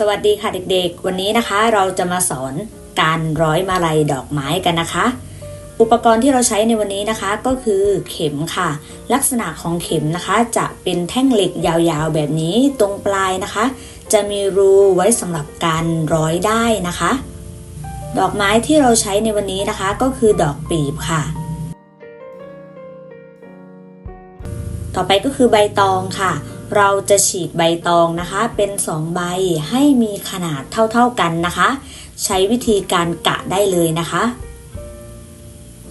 สวัสดีค่ะเด็กๆ วันนี้นะคะเราจะมาสอนการร้อยมาลัยดอกไม้กันนะคะ อุปกรณ์ที่เราใช้ในวันนี้นะคะก็คือเข็มค่ะ ลักษณะของเข็มนะคะ จะเป็นแท่งเหล็กยาวๆแบบนี้ตรงปลายนะคะ จะมีรูไว้สำหรับการร้อยได้นะคะ ดอกไม้ที่เราใช้ในวันนี้นะคะก็คือดอกปีบค่ะ ต่อไปก็คือใบตองค่ะ เราจะฉีกใบตองนะคะเป็น 2 ใบให้มีขนาดเท่าๆกันนะคะ ใช้วิธีการกะได้เลยนะคะ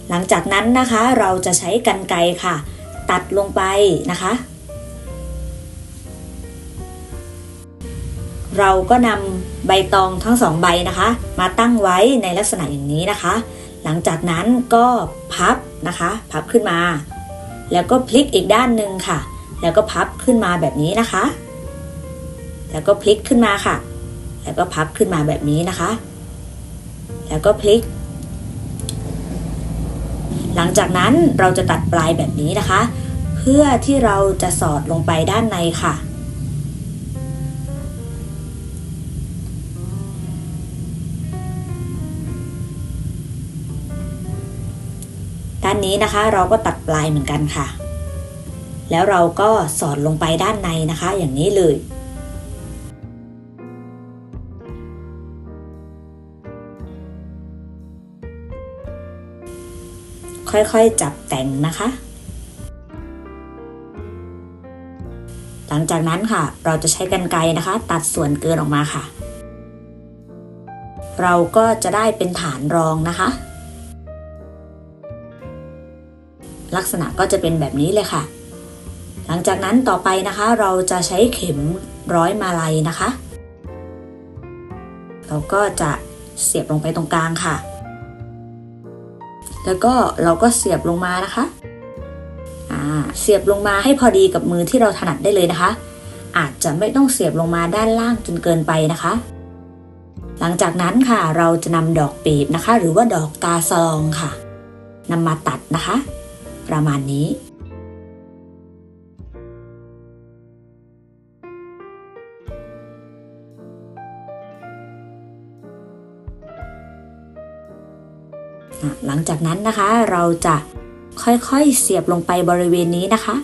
หลังจากนั้นนะคะเราจะใช้กรรไกรค่ะ ตัดลงไปนะคะ เราก็นำใบตองทั้งสองใบนะคะ มาตั้งไว้ในลักษณะอย่างนี้นะคะ หลังจากนั้นก็พับนะคะ พับขึ้นมา แล้วก็พลิกอีกด้านหนึ่งค่ะ แล้วก็พับขึ้นมาแบบนี้นะคะ แล้วก็พลิกขึ้นมาค่ะ แล้วก็พับขึ้นมาแบบนี้นะคะ แล้วก็พลิก หลังจากนั้นเราจะตัดปลายแบบนี้นะคะ เพื่อที่เราจะสอดลงไปด้านในค่ะด้านนี้นะคะเราก็ตัดปลายเหมือนกันค่ะ แล้วเราก็สอดลงไปด้านในนะคะ อย่างนี้เลยค่อยๆ จับแต่งนะคะ หลังจากนั้นค่ะ เราจะใช้กรรไกรนะคะ ตัดส่วนเกินออกมาค่ะ เราก็จะได้เป็นฐานรองนะคะ ลักษณะก็จะเป็นแบบนี้เลยค่ะ หลังจากนั้นต่อไปนะคะเราจะใช้เข็มร้อยมาลัยนะคะ เราก็จะเสียบลงไปตรงกลางค่ะ แล้วก็เราก็เสียบลงมานะคะเสียบลงมาให้พอดีกับมือที่เราถนัดได้เลยนะคะ อาจจะไม่ต้องเสียบลงมาด้านล่างจนเกินไปนะคะ หลังจากนั้นค่ะเราจะนำดอกปีบนะคะ หรือว่าดอกกาสลองค่ะนำมาตัดนะคะ ประมาณนี้ หลังจากนั้นนะคะเราจะค่อยๆเสียบลงไปบริเวณนี้นะคะ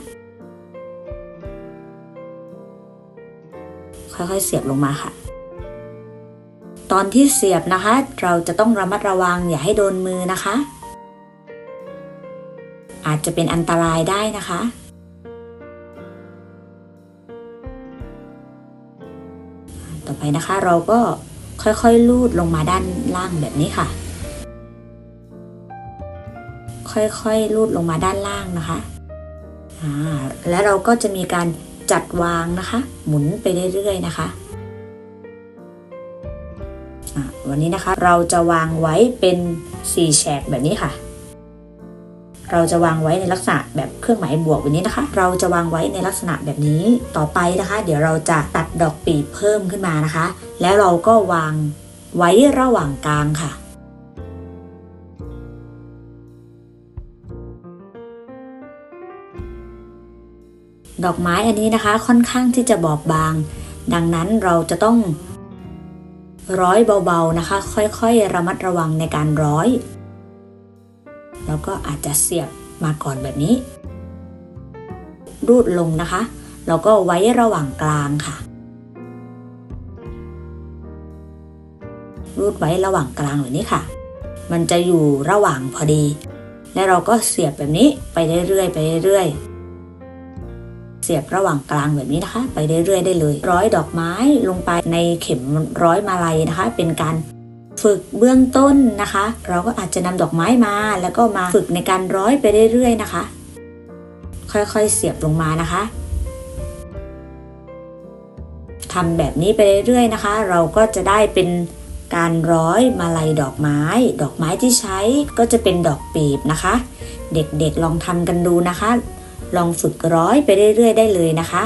ค่อยๆเสียบลงมาค่ะ ตอนที่เสียบนะคะ เราจะต้องระมัดระวังอย่าให้โดนมือนะคะ อาจจะเป็นอันตรายได้นะคะต่อไปนะคะเราก็ค่อยๆ ลูดลงมาด้านล่างแบบนี้ค่ะ ค่อยๆลูดลงมาด้านล่างนะคะแล้วเราก็จะมีการจัดวางนะคะ หมุนไปเรื่อยๆนะคะวันนี้นะคะเราจะวางไว้เป็น4แฉกแบบนี้ค่ะ เราจะวางไว้ในลักษณะแบบเครื่องหมายบวกแบบนี้นะคะ เราจะวางไว้ในลักษณะแบบนี้ต่อไปนะคะ เดี๋ยวเราจะตัดดอกปีบเพิ่มขึ้นมานะคะ แล้วเราก็วางไว้ระหว่างกลางค่ะ ดอกไม้อันนี้นะคะค่อนข้างที่จะบอบบาง ดังนั้นเราจะต้องร้อยเบาๆนะคะ ค่อยๆ ระมัดระวังในการร้อย แล้วก็อาจจะเสียบมาก่อนแบบนี้ รูดลงนะคะ แล้วก็ไว้ระหว่างกลางค่ะ รูดไว้ระหว่างกลางแบบนี้ค่ะ มันจะอยู่ระหว่างพอดี และเราก็เสียบแบบนี้ไปเรื่อยๆไปเรื่อยๆ สียบระหว่างกลางแบบนี้นะคะ ไปเรื่อยๆได้เลย ร้อยดอกไม้ลงไปในเข็มร้อยมาลัยนะคะ เป็นการฝึกเบื้องต้นนะคะ เราก็อาจจะนำดอกไม้มา แล้วก็มาฝึกในการร้อยไปเรื่อยๆนะคะ ค่อยๆเสียบลงมานะคะทำแบบนี้ไปเรื่อยๆนะคะ เราก็จะได้เป็นการร้อยมาลัยดอกไม้ ดอกไม้ที่ใช้ก็จะเป็นดอกปีบนะคะ เด็กๆลองทำกันดูนะคะ ลองฝึกร้อยไปเรื่อยๆได้เลยนะคะ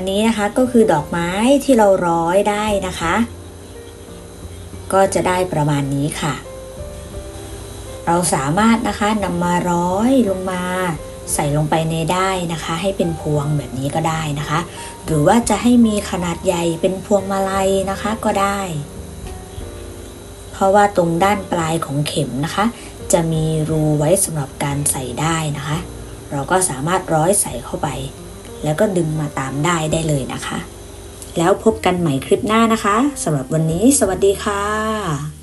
อันนี้นะคะก็คือดอกไม้ที่เราร้อยได้นะคะ ก็จะได้ประมาณนี้ค่ะ เราสามารถนะคะนำมาร้อยลงมาใส่ลงไปในได้นะคะ ให้เป็นพวงแบบนี้ก็ได้นะคะ หรือว่าจะให้มีขนาดใหญ่เป็นพวงมาลัยนะคะก็ได้ เพราะว่าตรงด้านปลายของเข็มนะคะ จะมีรูไว้สำหรับการใส่ได้นะคะ เราก็สามารถร้อยใส่เข้าไป แล้วก็ดึงมาตามได้ได้เลยนะคะ แล้วพบกันใหม่คลิปหน้านะคะสำหรับวันนี้ สวัสดีค่ะ